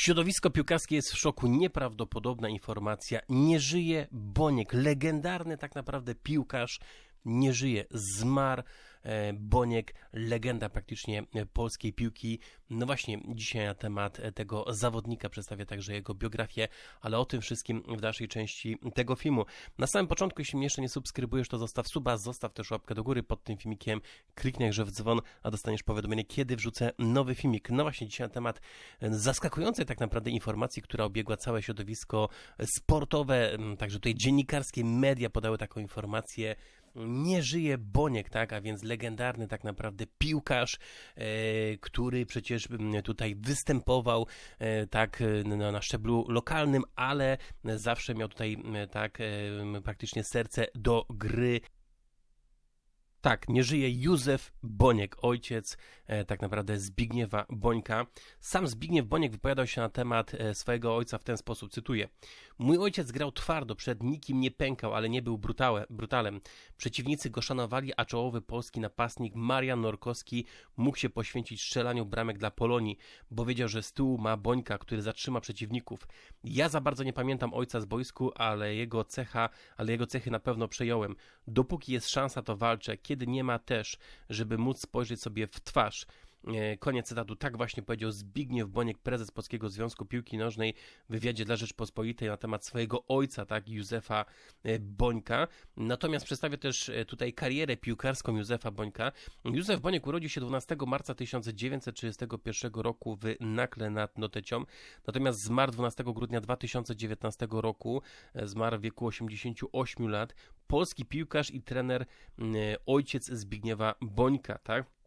Środowisko piłkarskie jest w szoku. Nieprawdopodobna informacja. Nie żyje Boniek, legendarny tak naprawdę piłkarz. Nie żyje, zmarł Boniek, legenda praktycznie e, polskiej piłki. No właśnie, dzisiaj na temat e, tego zawodnika przedstawię także jego biografię, ale o tym wszystkim w dalszej części tego filmu. Na samym początku, jeśli mnie jeszcze nie subskrybujesz, to zostaw suba, zostaw też łapkę do góry pod tym filmikiem, kliknij że w dzwon, a dostaniesz powiadomienie, kiedy wrzucę nowy filmik. No właśnie, dzisiaj na temat e, zaskakującej tak naprawdę informacji, która obiegła całe środowisko sportowe, także tutaj dziennikarskie media podały taką informację, nie żyje Boniek, tak, a więc legendarny tak naprawdę piłkarz, e, który przecież m, tutaj występował e, tak e, na, na szczeblu lokalnym, ale zawsze miał tutaj tak praktycznie serce do gry. Tak, nie żyje Józef Boniek, ojciec e, tak naprawdę Zbigniewa Bońka. Sam Zbigniew Boniek wypowiadał się na temat e, swojego ojca w ten sposób, cytuję. Mój ojciec grał twardo, przed nikim nie pękał, ale nie był brutale, brutalem. Przeciwnicy go szanowali, a czołowy polski napastnik Marian Norkowski mógł się poświęcić strzelaniu bramek dla Polonii, bo wiedział, że z tyłu ma Bońka, który zatrzyma przeciwników. Ja za bardzo nie pamiętam ojca z boisku, ale jego cecha, ale jego cechy na pewno przejąłem. Dopóki jest szansa, to walczę. Kiedy nie ma też, żeby móc spojrzeć sobie w twarz. E, Koniec cytatu. Tak właśnie powiedział Zbigniew Boniek, prezes Polskiego Związku Piłki Nożnej w wywiadzie dla Rzeczpospolitej na temat swojego ojca, tak, Józefa e, Bońka. Natomiast przedstawię też e, tutaj karierę piłkarską Józefa Bońka. Józef Boniek urodził się 12 marca 1931 roku w Nakle nad Notecią, natomiast zmarł 12 grudnia 2019 roku, zmarł w wieku 88 lat. Polski piłkarz i trener, ojciec Zbigniewa Bońka, tak?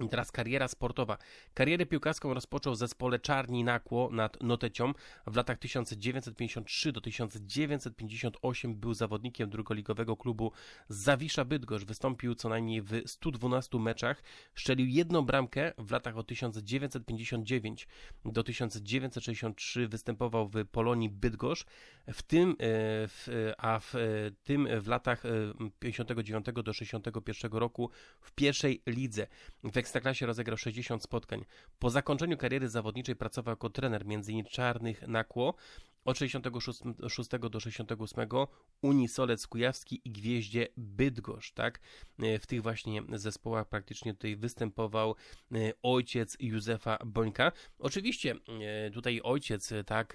I teraz kariera sportowa. Karierę piłkarską rozpoczął w zespole Czarni Nakło nad Notecią. W latach 1953 do 1958 był zawodnikiem drugoligowego klubu Zawisza Bydgoszcz. Wystąpił co najmniej w 112 meczach. Szczelił jedną bramkę w latach od 1959 do 1963 występował w Polonii Bydgoszcz. W tym, e, a w e, tym w latach e, 59 do 61 roku w pierwszej lidze. W Ekstraklasie rozegrał 60 spotkań. Po zakończeniu kariery zawodniczej pracował jako trener m.in. Czarnych Nakło od 66 do 68 Unii Solec Kujawski i Gwieździe Bydgoszcz, tak? E, W tych właśnie zespołach praktycznie tutaj występował e, ojciec Józefa Bońka. Oczywiście e, tutaj ojciec, tak,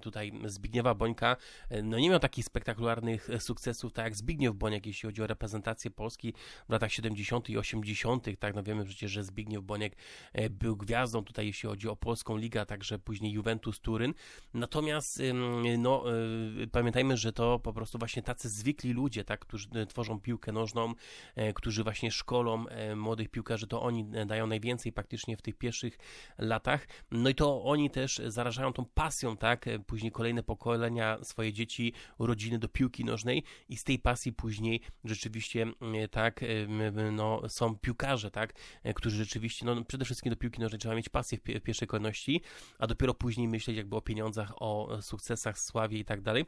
tutaj Zbigniewa Bońka, no nie miał takich spektakularnych sukcesów, tak jak Zbigniew Boniek, jeśli chodzi o reprezentację Polski w latach 70. i 80., tak, no wiemy przecież, że Zbigniew Boniek e, był gwiazdą tutaj, jeśli chodzi o Polską Ligę, a także później Juventus Turyn. Natomiast, no, y, pamiętajmy, że to po prostu właśnie tacy zwykli ludzie, tak, którzy y, tworzą piłkę nożną, e, którzy właśnie szkolą e, młodych piłkarzy, to oni e, dają najwięcej praktycznie w tych pierwszych latach. No i to oni też zarażają tą pasją, tak, e, później kolejne pokolenia, swoje dzieci, rodziny do piłki nożnej i z tej pasji później rzeczywiście, e, tak, e, no, są piłkarze, tak, e, którzy rzeczywiście, no przede wszystkim do piłki nożnej trzeba mieć pasję w, pie- w pierwszej kolejności, a dopiero później myśleć jakby o pieniądzach, o sukcesach, sławie i tak dalej.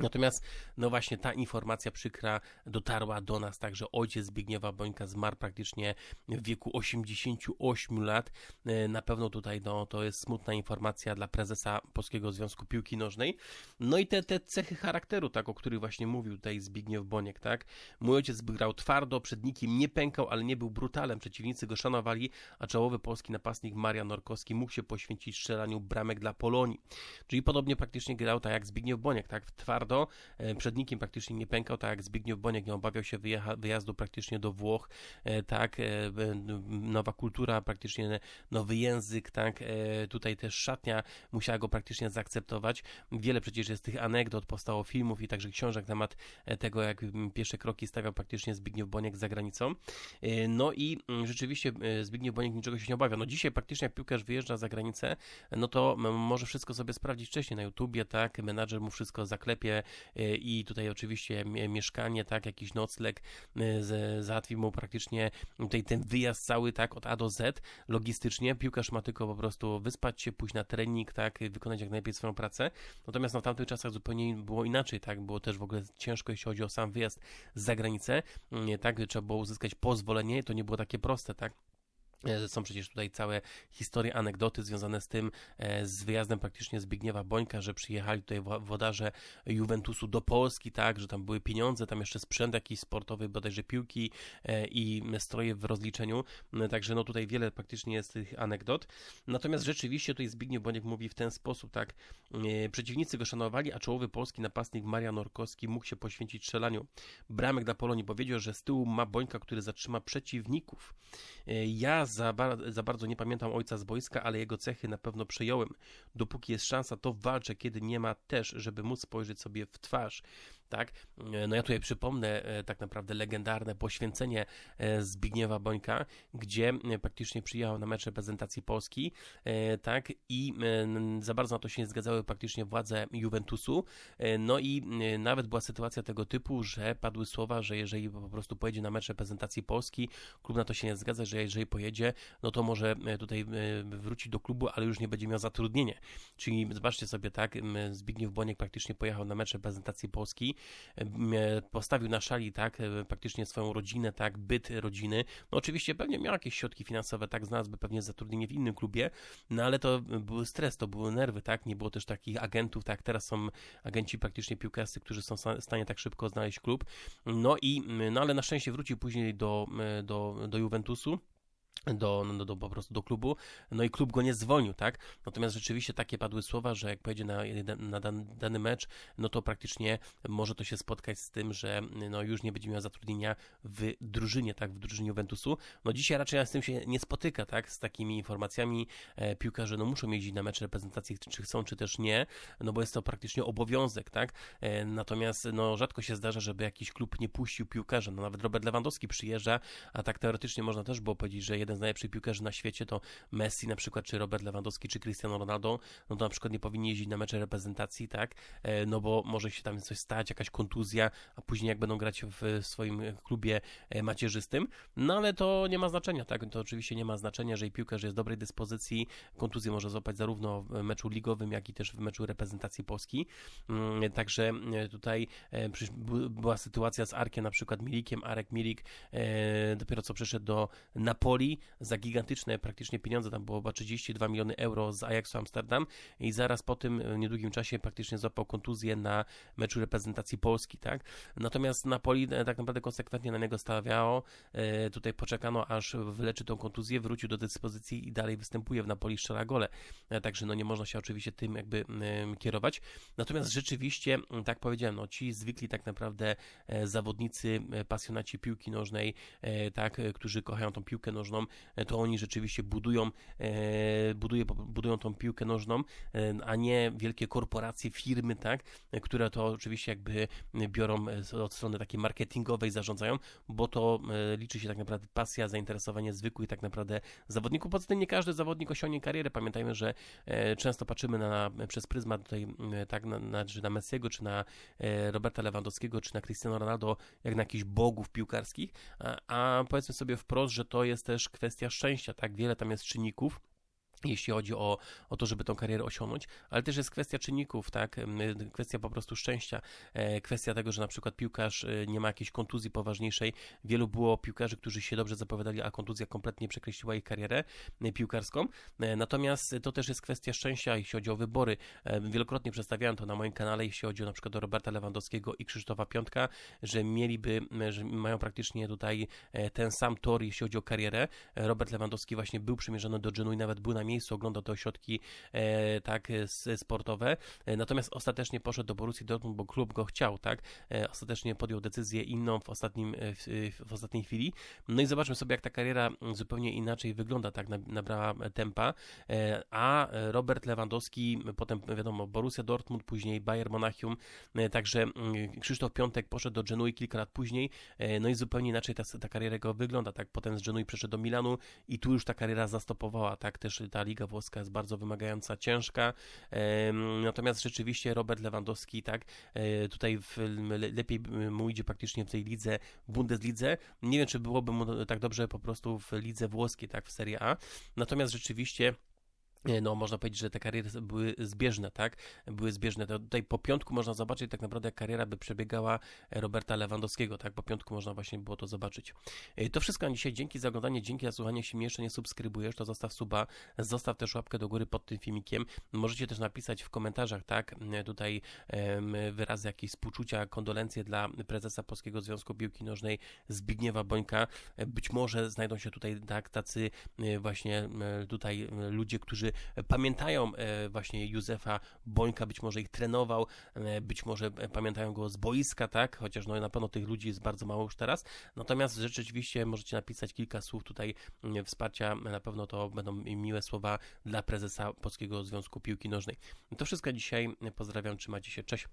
Natomiast, no właśnie, ta informacja przykra dotarła do nas, także ojciec Zbigniewa Bońka zmarł praktycznie w wieku 88 lat. E, Na pewno tutaj, no, to jest smutna informacja dla prezesa Polskiego Związku Piłki Nożnej. No i te, te cechy charakteru, tak, o których właśnie mówił tutaj Zbigniew Boniek, tak. Mój ojciec grał twardo, przed nikim nie pękał, ale nie był brutalem. Przeciwnicy go szanowali, a czołowy polski napastnik Marian Norkowski mógł się poświęcić strzelaniu bramek dla Polonii. Czyli podobnie praktycznie grał tak jak Zbigniew Boniek, tak, twardo, e, przed nikim praktycznie nie pękał, tak jak Zbigniew Boniek nie obawiał się wyjazdu praktycznie do Włoch, e, tak, e, nowa kultura, praktycznie nowy język, tak, tutaj też szatnia musiała go praktycznie zaakceptować. Wiele przecież jest tych anegdot, powstało filmów i także książek na temat tego, jak pierwsze kroki stawiał praktycznie Zbigniew Boniek za granicą. No i rzeczywiście Zbigniew Boniek niczego się nie obawia. No dzisiaj praktycznie jak piłkarz wyjeżdża za granicę, no to może wszystko sobie sprawdzić wcześniej na YouTubie, tak, menadżer mu wszystko zaklepie e, i tutaj oczywiście mie- mieszkanie, tak, jakiś nocleg e, załatwi mu praktycznie tutaj ten wyjazd cały, tak, od A do Z logistycznie. Piłkarz ma tylko po prostu wyspać się, pójść na trening, tak, wykonać jak najlepiej swoją pracę. Natomiast no, w tamtych czasach zupełnie było inaczej, tak, było też w ogóle ciężko, jeśli chodzi o sam wyjazd za granicę, Mm, tak, trzeba było uzyskać pozwolenie, to nie było takie proste, tak. E, są przecież tutaj całe historie, anegdoty związane z tym, e, z wyjazdem praktycznie Zbigniewa Bońka, że przyjechali tutaj wodarze Juventusu do Polski, tak, że tam były pieniądze, tam jeszcze sprzęt jakiś sportowy, bodajże piłki e, i stroje w rozliczeniu, także no tutaj wiele praktycznie jest tych anegdot. Natomiast rzeczywiście tutaj Zbigniew Boniek mówi w ten sposób, tak, przeciwnicy go szanowali, a czołowy polski napastnik Marian Norkowski mógł się poświęcić strzelaniu bramek dla Polonii. Powiedział, że z tyłu ma Bońka, który zatrzyma przeciwników. Ja za, bar za bardzo nie pamiętam ojca z boiska, ale jego cechy na pewno przejąłem. Dopóki jest szansa, to walczę, kiedy nie ma też, żeby móc spojrzeć sobie w twarz tak? No ja tutaj przypomnę e, tak naprawdę legendarne poświęcenie e, Zbigniewa Bońka, gdzie e, praktycznie przyjechał na mecz reprezentacji Polski, tak? I za bardzo na to się nie zgadzały praktycznie władze Juventusu. No i nawet była sytuacja tego typu, że padły słowa, że jeżeli po prostu pojedzie na mecz reprezentacji Polski, klub na to się nie zgadza, że jeżeli pojedzie, no to może tutaj wrócić do klubu, ale już nie będzie miał zatrudnienia. Czyli zobaczcie sobie, tak? Zbigniew Boniek praktycznie pojechał na mecz reprezentacji Polski, postawił na szali, tak, e, praktycznie swoją rodzinę, tak, byt rodziny. No oczywiście pewnie miał jakieś środki finansowe, tak, znalazłby pewnie zatrudnienie w innym klubie, no ale to był stres, to były nerwy, tak, nie było też takich agentów, tak, teraz są agenci praktycznie piłkarscy, którzy są w stanie tak szybko znaleźć klub. No i, no ale na szczęście wrócił później do, do, do Juventusu do, no, do, po prostu do klubu, no i klub go nie zwolnił, tak? Natomiast rzeczywiście takie padły słowa, że jak pojedzie na, na dany, dany mecz, no to praktycznie może to się spotkać z tym, że no już nie będzie miał zatrudnienia w drużynie, tak? W drużynie Juventusu. No dzisiaj raczej z tym się nie spotyka, tak? Z takimi informacjami e, piłkarze no muszą jeździć na mecz reprezentacji, czy chcą, czy też nie, no bo jest to praktycznie obowiązek, tak? E, natomiast no rzadko się zdarza, żeby jakiś klub nie puścił piłkarza, no nawet Robert Lewandowski przyjeżdża, a tak teoretycznie można też było powiedzieć, że jeden z najlepszych piłkarzy na świecie to Messi na przykład, czy Robert Lewandowski, czy Cristiano Ronaldo, no to na przykład nie powinni jeździć na mecze reprezentacji, tak, e, no bo może się tam coś stać, jakaś kontuzja, a później jak będą grać w swoim klubie e, macierzystym, no ale to nie ma znaczenia, tak, to oczywiście nie ma znaczenia, jeżeli piłkarz jest w dobrej dyspozycji, kontuzję może złapać zarówno w meczu ligowym, jak i też w meczu reprezentacji Polski, mm, także e, tutaj była sytuacja z Arkiem, na przykład Milikiem, Arek Milik dopiero co przyszedł do Napoli, za gigantyczne praktycznie pieniądze, tam było chyba 32 miliony euro z Ajaxu Amsterdam i zaraz po tym w niedługim czasie praktycznie złapał kontuzję na meczu reprezentacji Polski, tak? Natomiast Napoli e, tak naprawdę konsekwentnie na niego stawiało, e, tutaj poczekano aż wyleczy tą kontuzję, wrócił do dyspozycji i dalej występuje w Napoli, strzela gole, e, także no nie można się oczywiście tym jakby kierować. Natomiast rzeczywiście, tak powiedziałem, no ci zwykli tak naprawdę zawodnicy, pasjonaci piłki nożnej, tak, którzy kochają tą piłkę nożną, E, to oni rzeczywiście budują, e, budują, budują tą piłkę nożną, e, a nie wielkie korporacje, firmy, tak, które to oczywiście jakby biorą od strony takiej marketingowej, zarządzają, bo to liczy się tak naprawdę pasja, zainteresowanie zwykłych tak naprawdę zawodników. Poza tym nie każdy zawodnik osiągnie karierę. Pamiętajmy, że często patrzymy na, przez pryzmat tutaj tak na, na, czy na Messiego, czy na Roberta Lewandowskiego, czy na Cristiano Ronaldo, jak na jakichś bogów piłkarskich, a, a powiedzmy sobie wprost, że to jest też kwestia szczęścia, tak? Wiele tam jest czynników jeśli chodzi o, o to, żeby tą karierę osiągnąć, ale też jest kwestia czynników, tak, kwestia po prostu szczęścia, e, kwestia tego, że na przykład piłkarz e, nie ma jakiejś kontuzji poważniejszej, wielu było piłkarzy, którzy się dobrze zapowiadali, a kontuzja kompletnie przekreśliła ich karierę e, piłkarską, natomiast to też jest kwestia szczęścia, jeśli chodzi o wybory, wielokrotnie przedstawiałem to na moim kanale, jeśli chodzi o na przykład o Roberta Lewandowskiego i Krzysztofa Piątka, że mieliby, że mają praktycznie tutaj ten sam tor, jeśli chodzi o karierę, Robert Lewandowski właśnie był przymierzony do Genu i nawet był na miejscu, oglądał te ośrodki e, tak sportowe, e, natomiast ostatecznie poszedł do Borussii Dortmund, bo klub go chciał, tak, e, ostatecznie podjął decyzję inną w, ostatnim, w, w ostatniej chwili, no i zobaczmy sobie, jak ta kariera zupełnie inaczej wygląda, tak, nabrała tempa, a Robert Lewandowski, potem wiadomo, Borussia Dortmund, później Bayern Monachium, także Krzysztof Piątek poszedł do Genui kilka lat później, no i zupełnie inaczej ta, ta kariera go wygląda, tak, potem z Genui przeszedł do Milanu i tu już ta kariera zastopowała, tak, też ta ta liga włoska jest bardzo wymagająca, ciężka. Natomiast rzeczywiście Robert Lewandowski, tak, e, tutaj w, lepiej mu idzie praktycznie w tej lidze, Bundeslidze. Nie wiem, czy byłoby mu tak dobrze po prostu w lidze włoskiej, tak, w Serie A. Natomiast rzeczywiście no, można powiedzieć, że te kariery były zbieżne, tak? Były zbieżne. Tutaj po piątku można zobaczyć tak naprawdę, jak kariera by przebiegała Roberta Lewandowskiego, tak? Po piątku można właśnie było to zobaczyć. E, To wszystko na dzisiaj. Dzięki za oglądanie, dzięki za słuchanie. Jeśli mnie jeszcze nie subskrybujesz, to zostaw suba, zostaw też łapkę do góry pod tym filmikiem. Możecie też napisać w komentarzach, tak? E, Tutaj wyrazy jakieś współczucia, kondolencje dla prezesa Polskiego Związku Piłki Nożnej Zbigniewa Bońka. E, Być może znajdą się tutaj tak, tacy e, właśnie e, tutaj e, ludzie, którzy pamiętają e, właśnie Józefa Bońka, być może ich trenował, e, być może e, pamiętają go z boiska, tak? Chociaż no, na pewno tych ludzi jest bardzo mało już teraz. Natomiast rzeczywiście możecie napisać kilka słów tutaj mm, wsparcia. Na pewno to będą miłe słowa dla prezesa Polskiego Związku Piłki Nożnej. To wszystko dzisiaj. Pozdrawiam, trzymajcie się. Cześć.